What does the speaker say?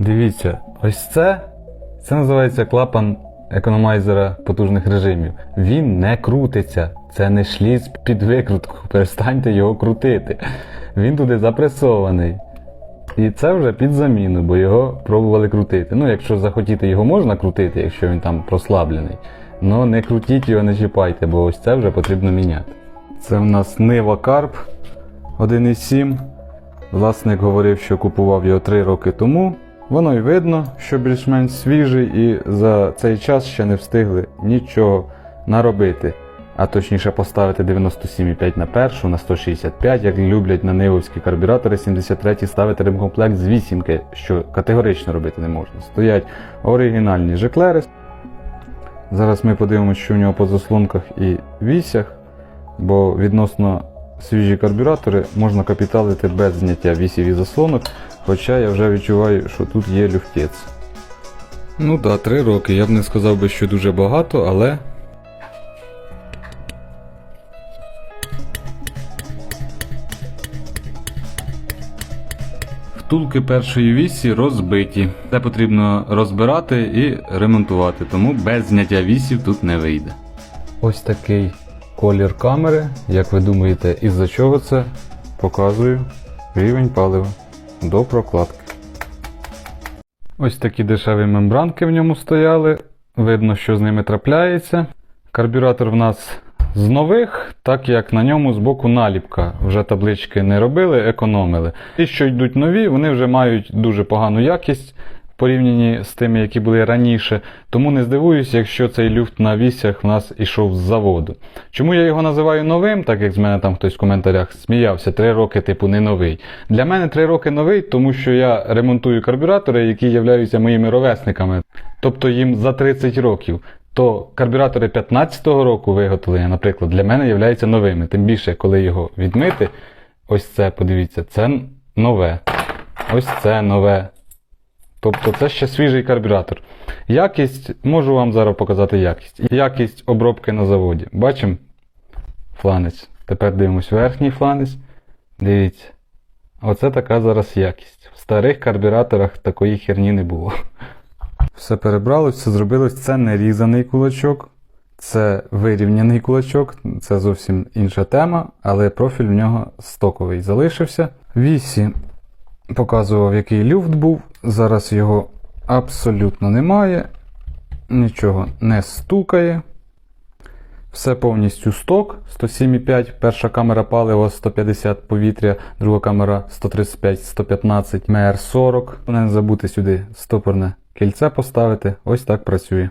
Дивіться, ось це. Це називається клапан економайзера потужних режимів. Він не крутиться. Це не шліц під викрутку. Перестаньте його крутити. Він туди запресований. І це вже під заміну, бо його пробували крутити. Ну, якщо захотіти, його можна крутити, якщо він там прослаблений. Ну не крутіть його, не чіпайте, бо ось це вже потрібно міняти. Це в нас Нива Карп 1.7. Власник говорив, що купував його 3 роки тому. Воно й видно, що більш-менш свіжий, і за цей час ще не встигли нічого наробити. А точніше поставити 97,5 на першу, на 165, як люблять на нивовські карбюратори 73 ставити ремкомплект з вісімки, що категорично робити не можна. Стоять оригінальні жеклери. Зараз ми подивимося, що в нього по заслонках і вісях, бо відносно свіжі карбюратори можна капіталити без зняття вісів і заслонок, хоча я вже відчуваю, що тут є люфтець. Ну так, да, три роки. Я б не сказав би, що дуже багато, але. Втулки першої вісі розбиті. Це потрібно розбирати і ремонтувати, тому без зняття вісів тут не вийде. Ось такий колір камери. Як ви думаєте, із-за чого це? Показую рівень палива до прокладки. Ось такі дешеві мембранки в ньому стояли. Видно, що з ними трапляється. Карбюратор в нас з нових, так як на ньому збоку наліпка. Вже таблички не робили, економили. Ті, що йдуть нові, вони вже мають дуже погану якість порівнянні з тими, які були раніше. Тому не здивуюсь, якщо цей люфт на вісях в нас ішов з заводу. Чому я його називаю новим, так як з мене там хтось в коментарях сміявся, 3 роки, типу, не новий. Для мене 3 роки новий, тому що я ремонтую карбюратори, які являються моїми ровесниками, тобто їм за 30 років. То карбюратори 15-го року виготовлення, наприклад, для мене являються новими. Тим більше, коли його відмити, ось це, подивіться, це нове. Ось це нове. Тобто це ще свіжий карбюратор. Якість, можу вам зараз показати якість. Якість обробки на заводі. Бачимо фланець. Тепер дивимось верхній фланець. Дивіться. Оце така зараз якість. В старих карбюраторах такої херні не було. Все перебралось, все зробилось. Це не різаний кулачок, це вирівняний кулачок, це зовсім інша тема, але профіль в нього стоковий залишився. Вісі показував, який люфт був. Зараз його абсолютно немає. Нічого не стукає. Все повністю сток 107,5. Перша камера палива 150 повітря, друга камера 135-115 МР40. Не забути сюди стопорне кільце поставити. Ось так працює.